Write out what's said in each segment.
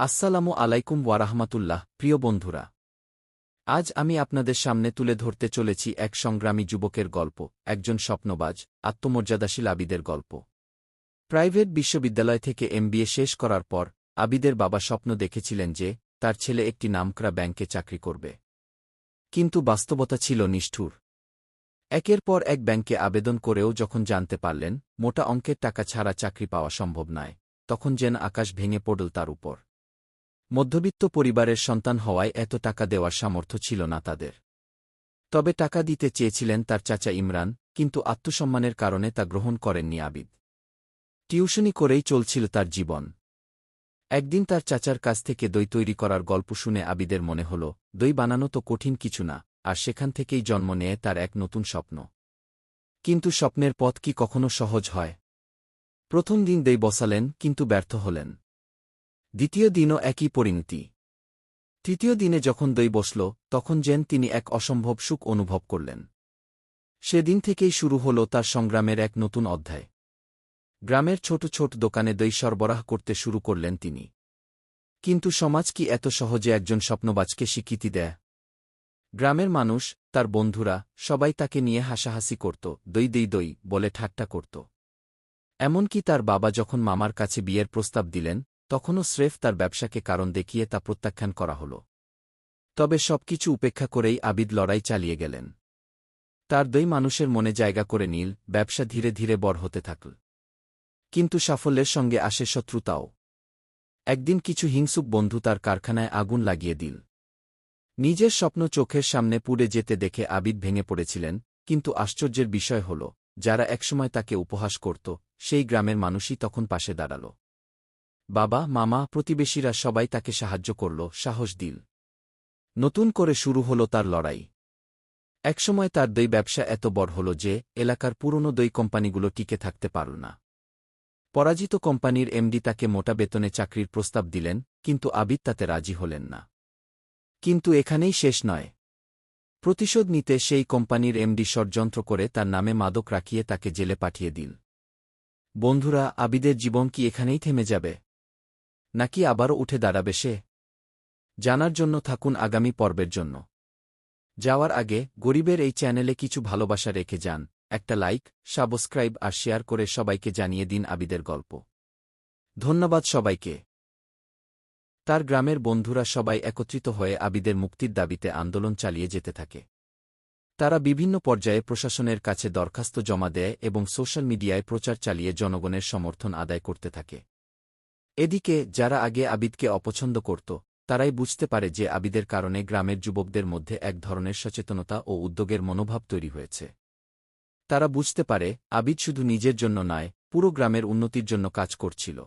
আসসালামু আলাইকুম ওয়ারাহমাতুল্লাহ, প্রিয় বন্ধুরা। আজ আমি আপনাদের সামনে তুলে ধরতে চলেছি এক সংগ্রামী যুবকের গল্প, একজন স্বপ্নবাজ, আত্মমর্যাদাশীল আবিদের গল্প। প্রাইভেট বিশ্ববিদ্যালয় থেকে এমবিএ শেষ করার পর, আবিদের বাবা স্বপ্ন দেখেছিলেন যে, তার ছেলে একটি নামকরা ব্যাংকে চাকরি করবে। কিন্তু বাস্তবতা ছিল নিষ্ঠুর। একের পর এক ব্যাংকে আবেদন করেও যখন জানতে পারলেন, মোটা অঙ্কের টাকা ছাড়া চাকরি পাওয়া সম্ভব নয়, তখন যেন আকাশ ভেঙে পড়ল তার উপর। মধ্যবিত্ত পরিবারের সন্তান হওয়ায় এত টাকা দেওয়ার সামর্থ্য ছিল না তাদের। তবে টাকা দিতে চেয়েছিলেন তার চাচা ইমরান, কিন্তু আত্মসম্মানের কারণে তা গ্রহণ করেননি আবিদ। টিউশনি করেই চলছিল তার জীবন। একদিন তার চাচার কাছ থেকে দই তৈরি করার গল্প শুনে আবিদের মনে হল, দই বানানো তো কঠিন কিছু না, আর সেখান থেকেই জন্ম নেয় তার এক নতুন স্বপ্ন। কিন্তু স্বপ্নের পথ কি কখনো সহজ হয়? প্রথম দিন দই বসালেন, কিন্তু ব্যর্থ হলেন। দ্বিতীয় দিনও একই পরিণতি। তৃতীয় দিনে যখন দই বসল, তখন যেন তিনি এক অসম্ভব সুখ অনুভব করলেন। সেদিন থেকেই শুরু হল তার সংগ্রামের এক নতুন অধ্যায়। গ্রামের ছোট ছোট দোকানে দই সরবরাহ করতে শুরু করলেন তিনি। কিন্তু সমাজ কি এত সহজে একজন স্বপ্নবাজকে স্বীকৃতি দেয়? গ্রামের মানুষ, তার বন্ধুরা, সবাই তাকে নিয়ে হাসাহাসি করত, দই দই দই বলে ঠাট্টা করত। এমনকি তার বাবা যখন মামার কাছে বিয়ের প্রস্তাব দিলেন তখনও স্রেফ তার ব্যবসাকে কারণ দেখিয়ে তা প্রত্যাখ্যান করা হল। তবে সবকিছু উপেক্ষা করেই আবিদ লড়াই চালিয়ে গেলেন। তার দই মানুষের মনে জায়গা করে নীল, ব্যবসা ধীরে ধীরে বড় হতে থাকল। কিন্তু সাফল্যের সঙ্গে আসে শত্রুতাও। একদিন কিছু হিংসুক বন্ধু তার কারখানায় আগুন লাগিয়ে দিল। নিজের স্বপ্ন চোখের সামনে পুড়ে যেতে দেখে আবিদ ভেঙে পড়েছিলেন, কিন্তু আশ্চর্যের বিষয় হল, যারা একসময় তাকে উপহাস করত, সেই গ্রামের মানুষই তখন পাশে দাঁড়াল। বাবা, মামা, প্রতিবেশীরা সবাই তাকে সাহায্য করল, সাহস দিল। নতুন করে শুরু হল তার লড়াই। একসময় তার দই ব্যবসা এত বড় হল যে, এলাকার পুরনো দই কোম্পানিগুলো টিকে থাকতে পারল না। পরাজিত কোম্পানির এমডি তাকে মোটা বেতনে চাকরির প্রস্তাব দিলেন, কিন্তু আবিদ তাতে রাজি হলেন না। কিন্তু এখানেই শেষ নয়। প্রতিশোধ নিতে সেই কোম্পানির এমডি ষড়যন্ত্র করে তার নামে মাদক রাখিয়ে তাকে জেলে পাঠিয়ে দিল। বন্ধুরা, আবিদের জীবন কি এখানেই থেমে যাবে? নাকি আবারও উঠে দাঁড়াবে সে? জানার জন্য থাকুন আগামী পর্বের জন্য। যাওয়ার আগে গরিবের এই চ্যানেলে কিছু ভালোবাসা রেখে যান, একটা লাইক, সাবস্ক্রাইব আর শেয়ার করে সবাইকে জানিয়ে দিন আবিদের গল্প। ধন্যবাদ সবাইকে। তার গ্রামের বন্ধুরা সবাই একত্রিত হয়ে আবিদের মুক্তির দাবিতে আন্দোলন চালিয়ে যেতে থাকে। তারা বিভিন্ন পর্যায়ে প্রশাসনের কাছে দরখাস্ত জমা দেয় এবং সোশ্যাল মিডিয়ায় প্রচার চালিয়ে জনগণের সমর্থন আদায় করতে থাকে। এদিকে, যারা আগে আবিদকে অপছন্দ করত, তারাই বুঝতে পারে যে আবিদের কারণে গ্রামের যুবকদের মধ্যে এক ধরনের সচেতনতা ও উদ্যোগের মনোভাব তৈরি হয়েছে। তারা বুঝতে পারে, আবিদ শুধু নিজের জন্য নয়, পুরো গ্রামের উন্নতির জন্য কাজ করছিল।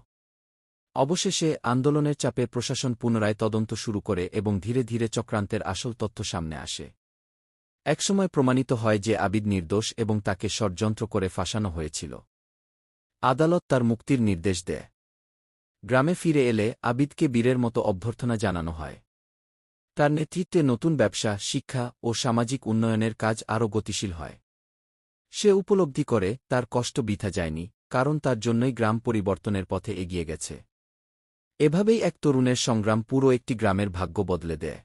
অবশেষে, আন্দোলনের চাপে প্রশাসন পুনরায় তদন্ত শুরু করে এবং ধীরে ধীরে চক্রান্তের আসল তথ্য সামনে আসে। একসময় প্রমাণিত হয় যে আবিদ নির্দোষ এবং তাকে ষড়যন্ত্র করে ফাঁসানো হয়েছিল। আদালত তার মুক্তির নির্দেশ দেয়। গ্রামে ফিরে এলে আবিদকে বীরের মতো অভ্যর্থনা জানানো হয়। তার নেতৃত্বে নতুন ব্যবসা, শিক্ষা ও সামাজিক উন্নয়নের কাজ আরও গতিশীল হয়। সে উপলব্ধি করে, তার কষ্ট বিথা যায়নি, কারণ তার জন্যই গ্রাম পরিবর্তনের পথে এগিয়ে গেছে। এভাবেই এক তরুণের সংগ্রাম পুরো একটি গ্রামের ভাগ্য বদলে দেয়।